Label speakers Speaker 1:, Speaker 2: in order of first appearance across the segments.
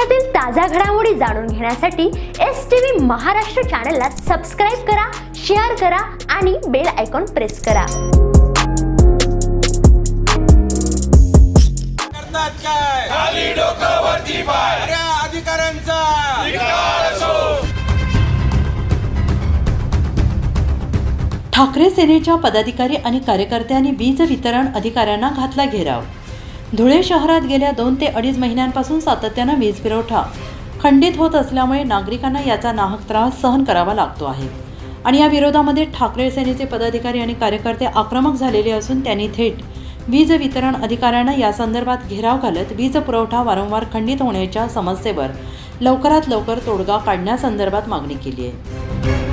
Speaker 1: देशातील ताज्या घडामोडी जाणून घेण्यासाठी एस टी व्ही महाराष्ट्र चॅनलला सबस्क्राईब करा शेअर करा आणि बेल आयकॉन प्रेस करा.
Speaker 2: करतात काय? खाली डोकं वरती पाय. अरे अधिकाऱ्यांचा.
Speaker 3: ठाकरे सेनेच्या पदाधिकारी आणि कार्यकर्त्यांनी वीज वितरण अधिकाऱ्यांना घातला घेराव. धुळे शहरात गेल्या दोन ते अडीच महिन्यांपासून सातत्यानं वीज पुरवठा खंडित होत असल्यामुळे नागरिकांना याचा नाहक त्रास सहन करावा लागतो आहे. आणि या विरोधामध्ये ठाकरे सेनेचे पदाधिकारी आणि कार्यकर्ते आक्रमक झालेले असून त्यांनी थेट वीज वितरण अधिकाऱ्यांना या संदर्भात घेराव घालत वीज पुरवठा वारंवार खंडित होण्याच्या समस्येवर लवकरात लवकर तोडगा काढण्यासंदर्भात मागणी केली आहे.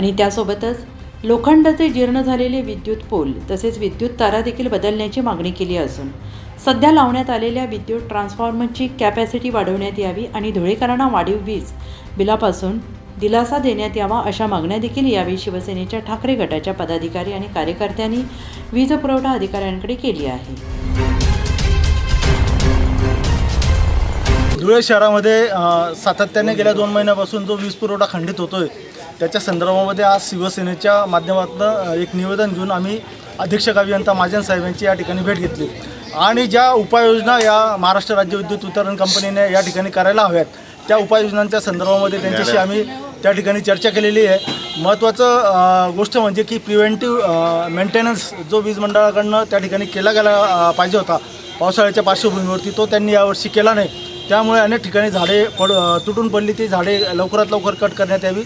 Speaker 3: आणि त्यासोबतच लोखंडाचे जीर्ण झालेले विद्युत पोल तसेच विद्युत तारा देखील बदलण्याची मागणी केली असून सध्या लावण्यात आलेल्या विद्युत ट्रान्सफॉर्मरची कॅपॅसिटी वाढवण्यात यावी आणि धुळेकरांना वाढीव वीज बिलापासून दिलासा देण्यात यावा अशा मागण्या देखील यावेळी शिवसेनेच्या ठाकरे गटाच्या पदाधिकारी आणि कार्यकर्त्यांनी वीज पुरवठा अधिकाऱ्यांकडे केली आहे.
Speaker 4: धुळे शहरामध्ये सातत्याने गेल्या दोन महिन्यापासून जो वीज पुरवठा खंडित होतोय त्याच्या संदर्भामध्ये आज शिवसेनेच्या माध्यमातून एक निवेदन घेऊन आम्ही अधीक्षक अभियंता महाजन साहेब यांची या ठिकाणी भेट घेतली. आणि ज्या उपाययोजना या महाराष्ट्र राज्य विद्युत वितरण कंपनीने या ठिकाणी करायला हव्यात त्या उपाययोजनांच्या संदर्भामध्ये त्यांच्याशी आम्ही त्या ठिकाणी चर्चा केलेली आहे. महत्त्वाचं गोष्ट म्हणजे की प्रिव्हेंटिव्ह मेंटेनन्स जो वीज मंडळाकडनं त्या ठिकाणी केला गेला पाहिजे होता पावसाळ्याच्या पार्श्वभूमीवरती तो त्यांनी यावर्षी केला नाही. त्यामुळे अनेक ठिकाणी झाडे पड तुटून पडली. ती झाडे लवकरात लवकर कट करण्यात यावी.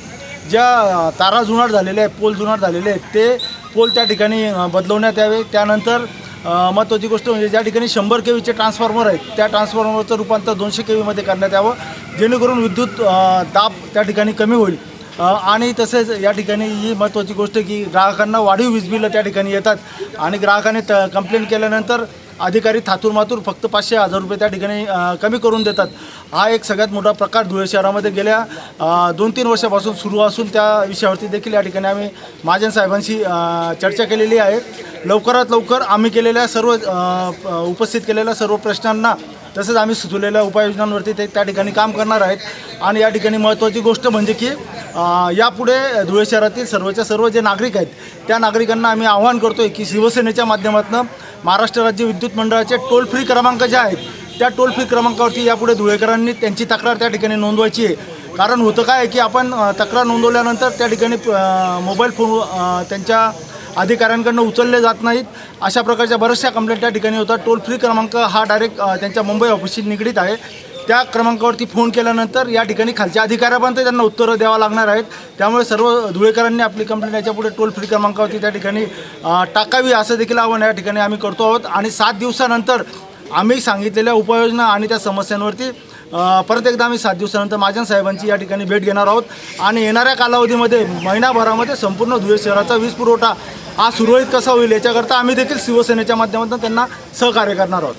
Speaker 4: ज्या तारा जुनाट झालेल्या आहेत पोल जुनाट झालेले आहेत ते पोल त्या ठिकाणी बदलवण्यात यावे. त्यानंतर महत्त्वाची गोष्ट म्हणजे ज्या ठिकाणी शंभर के व्हीचे ट्रान्सफॉर्मर आहेत त्या ट्रान्सफॉर्मरचं रूपांतर दोनशे के व्हीमध्ये करण्यात यावं. जेणेकरून विद्युत दाब त्या ठिकाणी कमी होईल. आणि तसेच या ठिकाणी ही महत्त्वाची गोष्ट की ग्राहकांना वाढीव वीज बिलं त्या ठिकाणी येतात. आणि ग्राहकाने त कंप्लेंट केल्यानंतर अधिकारी थातूर मातूर फक्त पाचशे हजार रुपये त्या ठिकाणी कमी करून देतात. हा एक सगळ्यात मोठा प्रकार धुळे शहरामध्ये गेल्या दोन तीन वर्षापासून सुरू असून त्या विषयावरती देखील या ठिकाणी आम्ही महाजन साहेबांशी चर्चा केलेली आहे. लवकरात लवकर आम्ही केलेल्या सर्व उपस्थित केलेल्या सर्व प्रश्नांना तसंच आम्ही सुचवलेल्या उपाययोजनांवरती ते त्या ठिकाणी काम करणार आहेत. आणि या ठिकाणी महत्त्वाची गोष्ट म्हणजे की यापुढे धुळे शहरातील सर्वच्या सर्व जे नागरिक आहेत त्या नागरिकांना आम्ही आवाहन करतो आहे की शिवसेनेच्या माध्यमातून महाराष्ट्र राज्य विद्युत मंडळाचे टोल फ्री क्रमांक जे आहेत त्या टोल फ्री क्रमांकावरती यापुढे धुळेकरांनी त्यांची तक्रार त्या ठिकाणी नोंदवायची आहे. कारण होतं काय की आपण तक्रार नोंदवल्यानंतर त्या ठिकाणी मोबाईल फोन त्यांच्या अधिकाऱ्यांकडनं उचलले जात नाहीत. अशा प्रकारच्या बऱ्याचशा कंप्लेंट त्या ठिकाणी होतात. टोल फ्री क्रमांक हा डायरेक्ट त्यांच्या मुंबई ऑफिसशी निगडीत आहे. त्या क्रमांकावरती फोन केल्यानंतर या ठिकाणी खालच्या अधिकाऱ्यापर्यंत त्यांना उत्तरं द्यावं लागणार आहेत. त्यामुळे सर्व धुळेकरांनी आपली कंप्लेंट याच्यापुढे टोल फ्री क्रमांकावरती त्या ठिकाणी टाकावी असं देखील आव्हान या ठिकाणी आम्ही करतो आहोत. आणि सात दिवसानंतर आम्ही सांगितलेल्या उपाययोजना आणि त्या समस्यांवरती परत एकदा आम्ही सात दिवसानंतर महाजन साहेबांची या ठिकाणी भेट घेणार आहोत. आणि येणाऱ्या कालावधीमध्ये महिनाभरामध्ये संपूर्ण धुळे शहराचा वीज पुरवठा हा सुरळीत कसा होईल याच्याकरता आम्ही देखील शिवसेनेच्या माध्यमातून त्यांना सहकार्य करणार आहोत.